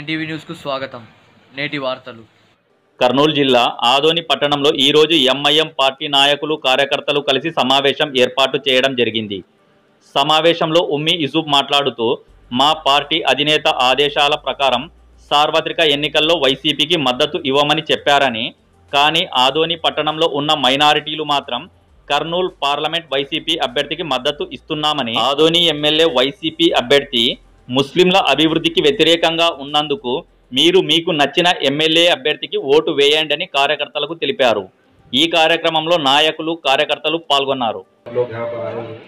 NTV న్యూస్కు స్వాగతం. నేటి వార్తలు. కర్నూలు జిల్లా ఆదోని పట్టణంలో ఈరోజు ఎంఐఎం పార్టీ నాయకులు కార్యకర్తలు కలిసి సమావేశం ఏర్పాటు చేయడం జరిగింది. సమావేశంలో ఉమ్మి ఇజూబ్ మాట్లాడుతూ మా పార్టీ అధినేత ఆదేశాల ప్రకారం సార్వత్రిక ఎన్నికల్లో వైసీపీకి మద్దతు ఇవ్వమని చెప్పారని కానీ ఆదోని పట్టణంలో ఉన్న మైనారిటీలు మాత్రం కర్నూలు పార్లమెంట్ వైసీపీ అభ్యర్థికి మద్దతు ఇస్తున్నామని ఆదోని ఎమ్మెల్యే వైసీపీ అభ్యర్థి ముస్లింల అభివృద్ధికి వ్యతిరేకంగా ఉన్నందుకు మీరు మీకు నచ్చిన ఎమ్మెల్యే అభ్యర్థికి ఓటు వేయండి అని కార్యకర్తలకు తెలిపారు ఈ కార్యక్రమంలో నాయకులు కార్యకర్తలు పాల్గొన్నారు लोग यहाँ पर आए हुए हैं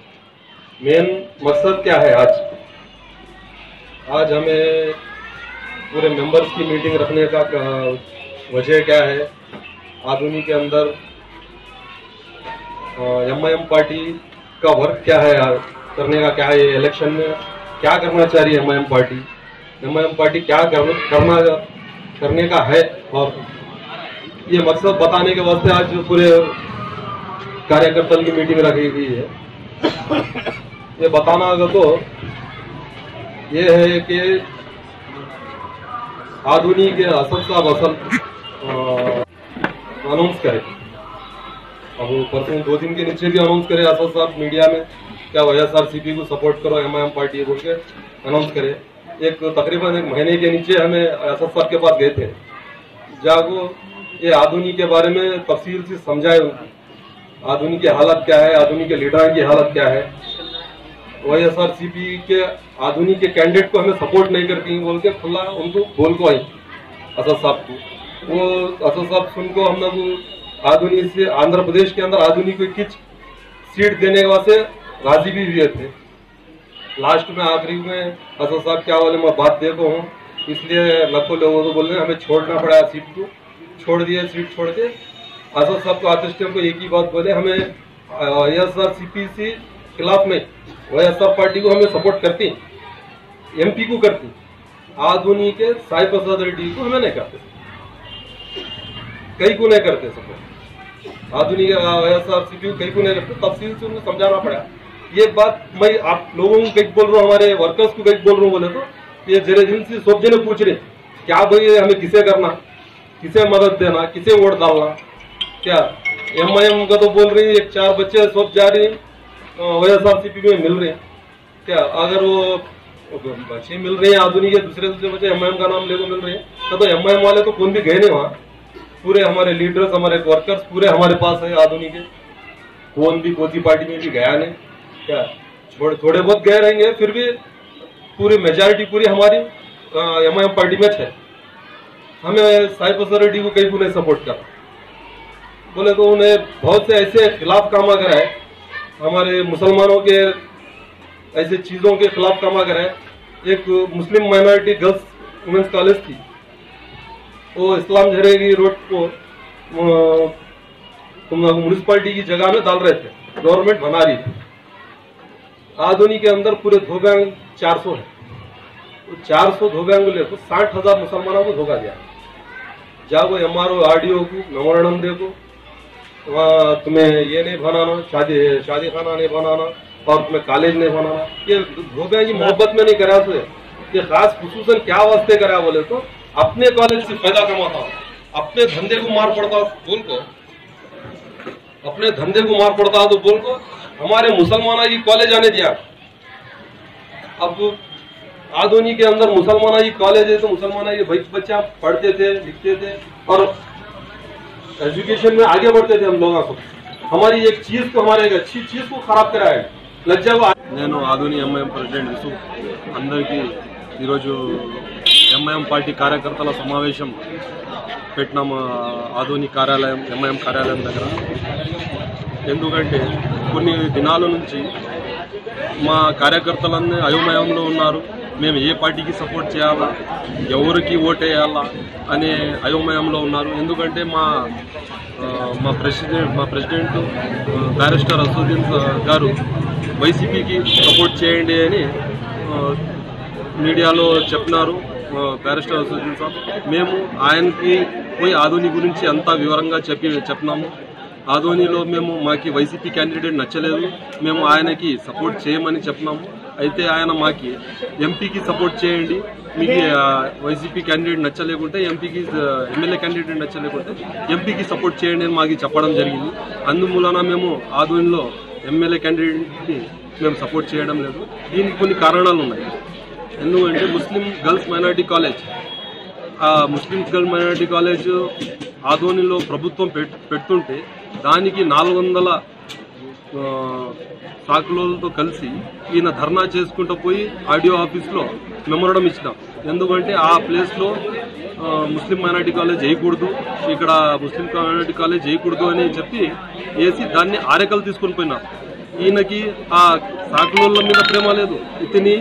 मेन मकसद क्या है आज आज हमें पूरे मेंबर्स की मीटिंग रखने का का- वजह क्या है आधुनिक के अंदर एम आई एम पार्टी का वर्क क्या है यार, करने का क्या है ये इलेक्शन में क्या करना चाह रही है एम पार्टी एमआईएम पार्टी क्या करना करना करने का है और ये मकसद बताने के वास्ते आज पूरे कार्यकर्ता की मीटिंग रखी गई है। ये बताना अगर तो ये है कि आधुनिक असल साहब असल अनाउंस करे। अब परसों दो दिन के नीचे भी अनाउंस करे असल साहब मीडिया में। क्या वाई को सपोर्ट करो एम आई एम पार्टी बोल के अनाउंस करे। एक तकरीबन एक महीने के नीचे हमें असद साहब के पास गए थे। जागो, ये आधुनिक के बारे में तफसील से समझाए उनको आधुनिक की हालत क्या है, आधुनिक के लीडर की हालत क्या है। Y S R C P के आधुनिक के कैंडिडेट को हमें सपोर्ट नहीं करती बोल के खुला उनको बोल को आई। असद साहब को। वो असद साहब सुन को हम लोग आधुनिक से आंध्र प्रदेश के अंदर आधुनिक को किच सीट देने वास्ते राज़ी भी हुए थे। लास्ट में आखिरी में असद साहब क्या बोले, मैं बात दे देखो हूँ। इसलिए लखों लोगों को बोल रहे हमें छोड़ना पड़ा सीट को। छोड़ दिए सीट, छोड़ के। असद साहब को आते टाइम को एक ही बात बोले, हमें एस आर सी पी सी खिलाफ में वाई एस आर पार्टी को हमें सपोर्ट करती एमपी को करती। आधुनिक के साई प्रसाद रेड्डी को हमें नहीं करते। कई को नहीं करते सपोर्ट आधुनिक Y S R C P कई को नहीं करते, तफसील से उनको समझाना पड़ा। ये बात मैं आप लोगों को कई बोल रहा हूँ, हमारे वर्कर्स को कई बोल रहा हूँ बोले तो ये जरे दिन से सब जने पूछ रहे, क्या भाई हमें किसे करना, किसे मदद देना, किसे वोट डालना? क्या एम आई एम का तो बोल रही है, एक चार बच्चे सब जा रहे हैं एस आर सी में मिल रहे हैं। क्या अगर वो बच्चे मिल रहे हैं, आधुनिक दूसरे दूसरे बच्चे एम का नाम लेकर मिल रहे हैं तो एम आई एम वाले तो कौन भी गए नहीं वहाँ। पूरे हमारे लीडर्स हमारे वर्कर्स पूरे हमारे पास है आधुनिक। कौन भी कोई पार्टी में भी गया नहीं। क्या? थोड़े थोड़े बहुत गए रहेंगे फिर भी पूरी मेजोरिटी पूरी हमारी एम आई एम पार्टी में है हमें रेड्डी को कहीं को नहीं सपोर्ट करा। बोले तो उन्हें बहुत से ऐसे खिलाफ कामा करा है हमारे मुसलमानों के ऐसे चीज़ों के खिलाफ कामा करा है एक Muslim minority girls women's college थी। वो इस्लाम झरेगी रोड को म्यूनसिपालिटी की जगह में डाल रहे थे। गवर्नमेंट बना रही थी। आधुनिक के अंदर पूरे धोबैंग 400 है। तो 400 धोबैंग ले तो साठ हज़ार मुसलमानों को धोखा दिया जाओ M R O R D O को मेमोरेंडम देखो वहाँ तुम्हें ये नहीं बनाना, शादी शादी खाना नहीं बनाना, और तुम्हें कॉलेज नहीं बनाना। ये धोबैंग की मोहब्बत में नहीं करा से ये खास खसूस क्या वास्ते करा बोले तो अपने कॉलेज से फ़ायदा कमाता अपने धंधे को मार पड़ता बोल को। अपने धंधे को मार पड़ता तो बोल को। हमारे मुसलमाना की कॉलेज आने दिया अब आधुनिक के अंदर मुसलमाना की कॉलेज है तो मुसलमाना के बच बच्चा पढ़ते थे लिखते थे और एजुकेशन में आगे बढ़ते थे हम लोगों को हमारी एक चीज को हमारे एक अच्छी चीज को खराब करा है लज्जा को నేను ఆధుని ఎంఐఎం ప్రెసిడెంట్ యూసుఫ్ అందరికీ ఈరోజు ఎంఐఎం పార్టీ కార్యకర్తల సమావేశం పెట్టినాం ఆధుని కార్యాలయం ఎంఐఎం కార్యాలయం దగ్గర ఎందుకంటే కొన్ని దినాల నుంచి మా కార్యకర్తలన్నీ అయోమయంలో ఉన్నారు. మేము ఏ పార్టీకి సపోర్ట్ చేయాలా? ఎవరికి ఓటేయాలా? అనే అయోమయంలో ఉన్నారు. ఎందుకంటే మా మా ప్రెసిడెంట్ మా ప్రెసిడెంట్ బ్యారిస్టర్ అసదుద్దీన్ గారు వైసీపీకి సపోర్ట్ చేయండి అని మీడియాలో చెప్పినారు బ్యారిస్టర్ అసదుద్దీన్ సార్ మేము ఆయనకి పోయి ఆధుని గురించి అంతా వివరంగా చెప్పి చెప్పినాము. ఆధోనిలో మేము మాకి వైసీపీ క్యాండిడేట్ నచ్చలేదు. మేము ఆయనకి సపోర్ట్ చేయమని చెప్పినాము. అయితే ఆయన మాకి ఎంపీకి సపోర్ట్ చేయండి. మీకు వైసీపీ క్యాండిడేట్ నచ్చలేకుంటే ఎంపీకి ఎమ్మెల్యే క్యాండిడేట్ నచ్చలేకుంటే ఎంపీకి సపోర్ట్ చేయండి అని మాకు చెప్పడం జరిగింది. అందుమూలన మేము ఆధ్వర్యంలో ఎమ్మెల్యే క్యాండిడేట్కి మేము సపోర్ట్ చేయడం లేదు. దీనికి కొన్ని కారణాలు ఉన్నాయి. ఎందుకంటే ముస్లిం గర్ల్స్ మైనారిటీ కాలేజ్ ఆ ముస్లిం గర్ల్ మైనారిటీ కాలేజ్ ఆధ్వర్యంలో ప్రభుత్వం పెట్ పెడుతుంటే దానికి నాలుగు వందల సాకులతో కలిసి ఈయన ధర్నా చేసుకుంటూ పోయి ఆడియో ఆఫీస్లో మెమరడం ఇచ్చినాం. ఎందుకంటే ఆ ప్లేస్లో ముస్లిం మైనార్టీ కాలేజ్ చేయకూడదు ఇక్కడ ముస్లిం మైనార్టీ కాలేజ్ చేయకూడదు అని చెప్పి వేసి దాన్ని ఆరేకలు తీసుకొని పోయినారు. ఈయనకి ఆ సాకులోళ్ళ మీద ప్రేమ లేదు. ఇతని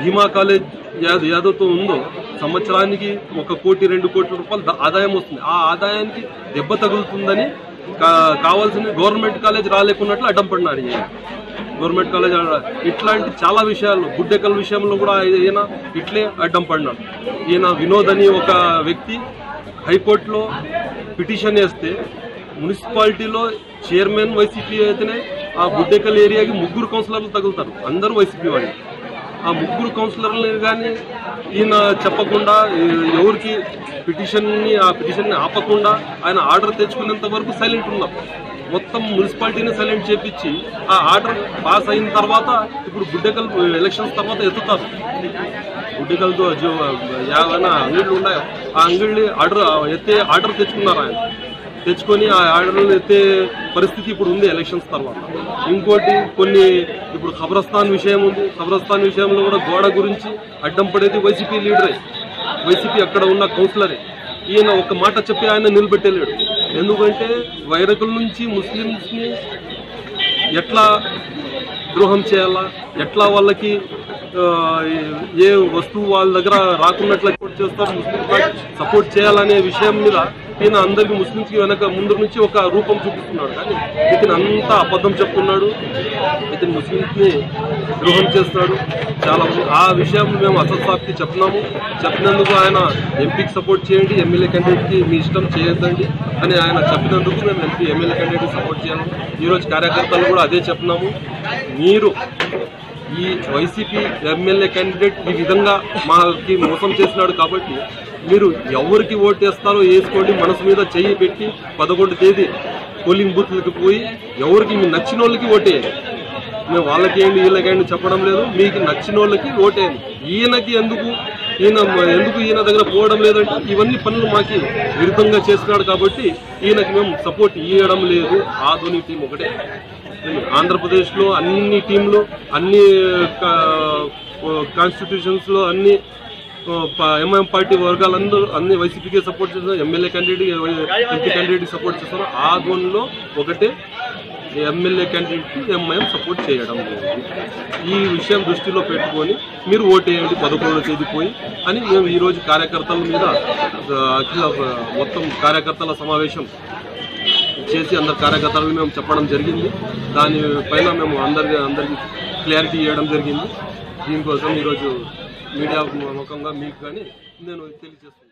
భీమా కాలేజ్ యాదవ్తో ఉందో సంవత్సరానికి ఒక కోటి రెండు కోట్ల రూపాయలు ఆదాయం వస్తుంది. ఆ ఆదాయానికి దెబ్బ తగులుతుందని కావాల్సిన గవర్నమెంట్ కాలేజ్ రాలేకున్నట్లు అడ్డం పడినారు ఈయన. గవర్నమెంట్ కాలేజ్ ఇట్లాంటి చాలా విషయాలు గుడ్డెకల విషయంలో కూడా ఈయన ఇట్లే అడ్డం పడినాడు ఈయన వినోద్ అని ఒక వ్యక్తి హైకోర్టులో పిటిషన్ వేస్తే మున్సిపాలిటీలో చైర్మన్ వైసీపీ అయితేనే ఆ గుడ్డెకల్ ఏరియాకి ముగ్గురు కౌన్సిలర్లు తగులుతారు. అందరూ వైసీపీ వాళ్ళు. ఆ ముగ్గురు కౌన్సిలర్లు కానీ ఈయన చెప్పకుండా ఎవరికి పిటిషన్ని ఆ పిటిషన్ని ఆపకుండా ఆయన ఆర్డర్ తెచ్చుకునేంత వరకు సైలెంట్ ఉన్నాం. మొత్తం మున్సిపాలిటీని సైలెంట్ చేపించి ఆ ఆర్డర్ పాస్ అయిన తర్వాత ఇప్పుడు గుడ్డెకల్ ఎలక్షన్స్ తర్వాత ఎత్తుతారు. గుడ్డికలతో జో ఏమైనా అంగిళ్ళు ఉన్నాయో? ఆ అంగిళ్ళని ఆర్డర్ ఎత్తే ఆర్డర్ తెచ్చుకున్నారు ఆయన. తెచ్చుకొని ఆ ఆర్డర్లు ఎత్తే పరిస్థితి ఇప్పుడు ఉంది ఎలక్షన్స్ తర్వాత. ఇంకోటి కొన్ని ఇప్పుడు ఖబరస్థాన్ విషయం ఉంది. ఖబరస్థాన్ విషయంలో కూడా గోడ గురించి అడ్డం పడేది వైసీపీ లీడరే. వైసీపీ అక్కడ ఉన్న కౌన్సిలరే. ఈయన ఒక మాట చెప్పి ఆయన నిలబెట్టలేడు. ఎందుకంటే వైరకుల నుంచి ముస్లిమ్స్ని ఎట్లా ద్రోహం చేయాలా? ఎట్లా వాళ్ళకి ఏ వస్తువు వాళ్ళ దగ్గర రాకున్నట్లు సపోర్ట్ చేస్తారు? ముస్లిం సపోర్ట్ చేయాలనే విషయం మీద ఈయన అందరికి ముస్లింస్కి వెనక ముందు నుంచి ఒక రూపం చూపిస్తున్నాడు. కానీ ఇతను అంతా అబద్ధం చెప్తున్నాడు. ఇతను ముస్లింస్ని ద్రోహం చేస్తున్నాడు చాలా ఆ విషయం మేము అసలు చెప్తున్నాము చెప్పినాము. చెప్పినందుకు ఆయన ఎంపీకి సపోర్ట్ చేయండి ఎమ్మెల్యే క్యాండిడేట్కి మీ ఇష్టం చేయొద్దండి అని ఆయన చెప్పినందుకు మేము ఎంపీ ఎమ్మెల్యే క్యాండిడేట్కి సపోర్ట్ చేయాలి. ఈరోజు కార్యకర్తలు కూడా అదే చెప్పినాము. మీరు ఈ వైసీపీ ఎమ్మెల్యే క్యాండిడేట్ ఈ విధంగా మాకి మోసం చేసినాడు కాబట్టి మీరు ఎవరికి ఓటు వేస్తారో వేసుకోండి మనసు మీద చెయ్యి పెట్టి పదకొండు తేదీ పోలింగ్ బూత్లకు పోయి ఎవరికి మీ నచ్చిన వాళ్ళకి ఓటేయండి. మేము వాళ్ళకేయండి వీళ్ళకేయండి చెప్పడం లేదు. మీకు నచ్చిన వాళ్ళకి ఓటేయండి. ఈయనకి ఎందుకు ఈయన ఎందుకు ఈయన దగ్గర పోవడం లేదంటే ఇవన్నీ పనులు మాకి విరుద్ధంగా చేస్తున్నాడు కాబట్టి ఈయనకి మేము సపోర్ట్ ఇవ్వడం లేదు. ఆధునిక టీం ఒకటే. ఆంధ్రప్రదేశ్లో అన్ని టీంలు అన్ని కాన్స్టిట్యూషన్స్లో అన్ని ఎంఐఎం పార్టీ వర్గాలందరూ అన్ని వైసీపీకి సపోర్ట్ చేస్తున్నారు ఎమ్మెల్యే క్యాండిడేట్ ఎంపీ క్యాండిడేట్కి సపోర్ట్ చేస్తున్నారు ఆ గోన్లో ఒకటే ఎమ్మెల్యే క్యాండిడేట్కి ఎంఐఎం సపోర్ట్ చేయడం. లేదు ఈ విషయం దృష్టిలో పెట్టుకొని మీరు ఓటేయండి పదకొండు తేదీ పోయి అని మేము ఈరోజు కార్యకర్తల మీద అఖిల మొత్తం కార్యకర్తల సమావేశం చేసి అందరు కార్యకర్తలను మేము చెప్పడం జరిగింది. దానిపైన మేము అందరికి అందరికి క్లారిటీ ఇవ్వడం జరిగింది. దీనికోసం ఈరోజు మీడియా ముఖంగా మీకు కానీ నేను తెలియజేస్తున్నాను.